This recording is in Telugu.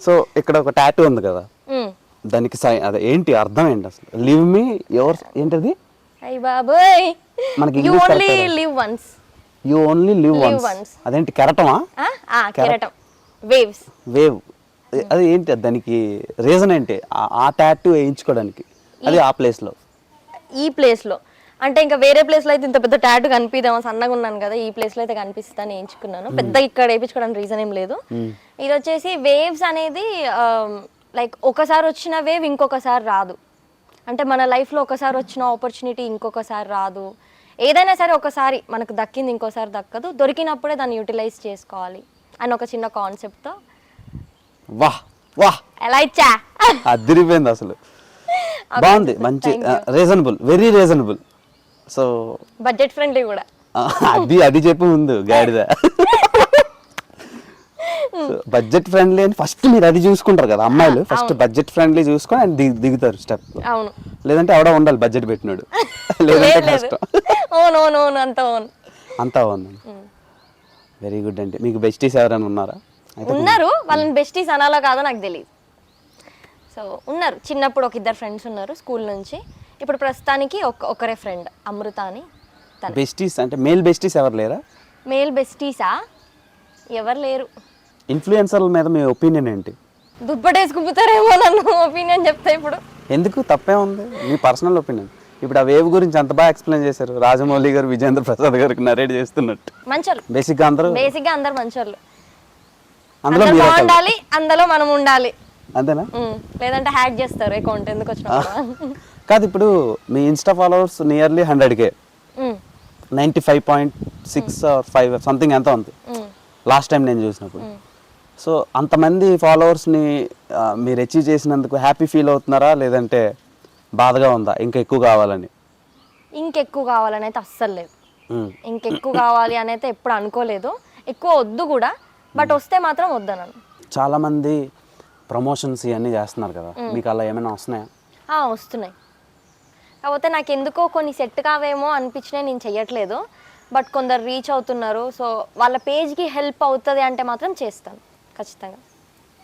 సో ఇక్కడ ఒక టాటూ ఉంది కదా. దానికి అదే ఏంటి? అర్థం ఏంటి అసలు? లివ్ మీ ఎవర్ ఏంటది? అయ్య బాబోయ్! మనకి you only live once you only live once. అదేంటి కెరటమా? కెరటం. వేవ్స్ వేవ్ అది ఏంటి? దానికి రీజన్ ఏంటి? ఆ- ఆ టాటూ వేయించుకోవడానికి. అది ఆ ప్లేస్లో. ఈ ప్లేస్లో. అంటే ఇంకా వేరే ప్లేస్లో అయితే ఇంత పెద్ద టాటూ కనిపిద్దామా? సన్నగా ఉన్నాను కదా ఈ ప్లేస్లో అయితే కనిపిస్తాను ఎంచుకున్నాను. పెద్ద ఇక్కడ వేయించుకోవడానికి రీజన్ ఏం లేదు. ఇది వచ్చేసి వేవ్స్ అనేది లైక్ ఒకసారి వచ్చిన వేవ్ ఇంకొకసారి రాదు. అంటే మన లైఫ్లో ఒకసారి వచ్చిన ఆపర్చునిటీ ఇంకొకసారి రాదు. ఏదైనా సరే ఒకసారి మనకు దక్కింది ఇంకోసారి దక్కదు. దొరికినప్పుడే దాన్ని యూటిలైజ్ చేసుకోవాలి అని ఒక చిన్న కాన్సెప్ట్తో వాహ్ వాహ్. ఎలా ఇచ్చా? అదిరిపోయింది అసలు. బాగుంది మంచి reasonable very reasonable so budget friendly కూడా. అది అది చెప్పి ముందు గాడిద. బడ్జెట్ ఫ్రెండ్లీ అని ఫస్ట్ మీరు అది చూసుకుంటారు కదా అమ్మాయిలు ఫస్ట్ బడ్జెట్ ఫ్రెండ్లీ చూసుకొని ఆయన దిగు- దిగుతారు స్టెప్ అవును. లేదంటే ఆవిడ ఉండాలి బడ్జెట్ పెట్టినాడు. అంత అవును. వెరీ గుడ్ అండి. మీకు బెస్టీస్ ఎవరైనా ఉన్నారా? ఉన్నారు. వాళ్ళని బెస్టీస్ అనాలో కాదో నాకు తెలియదు సో ఉన్నారు. చిన్నప్పుడు ఒక ఇద్దరు ఫ్రెండ్స్ ఉన్నారు స్కూల్ నుంచి. ఇప్పుడు ప్రస్తుతానికి ఒక ఒకరే ఫ్రెండ్ అమృత అని బెస్టీస్ అంటే మేల్ బెస్టీస్ ఎవరు లేరా? మేల్ బెస్టీసా ఎవరు లేరు. ఇన్ఫ్లుయెన్సర్ల మీద మీ ఒపీనియన్ ఏంటి? దుప్పటేసుకుపోతారేమో నన్ను ఒపీనియన్ చెప్తే ఇప్పుడు. ఎందుకు? తప్పే ఉంది. మీ పర్సనల్ ఒపీనియన్ ఇప్పుడు ఆ వేవ్ గురించి అంత బాగా ఎక్స్ప్లెయిన్ చేశారు. రాజమౌళి గారు విజేంద్ర ప్రసాద్ గారికి నరేట్ చేస్తున్నట్టు. మంచోళ్ళు. బేసిక్గా అందరూ బేసిక్గా అందరు మంచోళ్ళు. అందులో. బాగుండాలి అందులో మనం ఉండాలి. అంతేనా? లేదంటే హ్యాక్ చేస్తారు అకౌంట్ ఎందుకు వచ్చిన కాదు ఇప్పుడు మీ Insta followers nearly hundred K ninety five point six five something ఎంత ఉంది? లాస్ట్ టైం నేను చూసినప్పుడు. సో అంతమంది ఫాలోవర్స్ని మీరు అచీవ్ చేసినందుకు హ్యాపీ ఫీల్ అవుతున్నారా? లేదంటే బాధగా ఉందా? ఇంకా ఎక్కువ కావాలని? ఇంకెక్కువ కావాలని అయితే అస్సలు లేదు. ఇంకెక్కువ కావాలి అని అయితే ఎప్పుడు అనుకోలేదు. ఎక్కువ వద్దు కూడా. బట్ వస్తే మాత్రం వద్దనను చాలామంది ప్రమోషన్స్ ఇవన్నీ చేస్తున్నారు కదా. మీకు అలా ఏమైనా వస్తున్నాయా? ఆ, వస్తున్నాయి. కాకపోతే నాకు ఎందుకో కొన్ని సెట్ కావేమో అనిపించినాయి నేను చెయ్యట్లేదు. బట్ కొందరు రీచ్ అవుతున్నారు. సో వాళ్ళ పేజ్కి హెల్ప్ అవుతుంది అంటే మాత్రం చేస్తాను. ఖచ్చితంగా.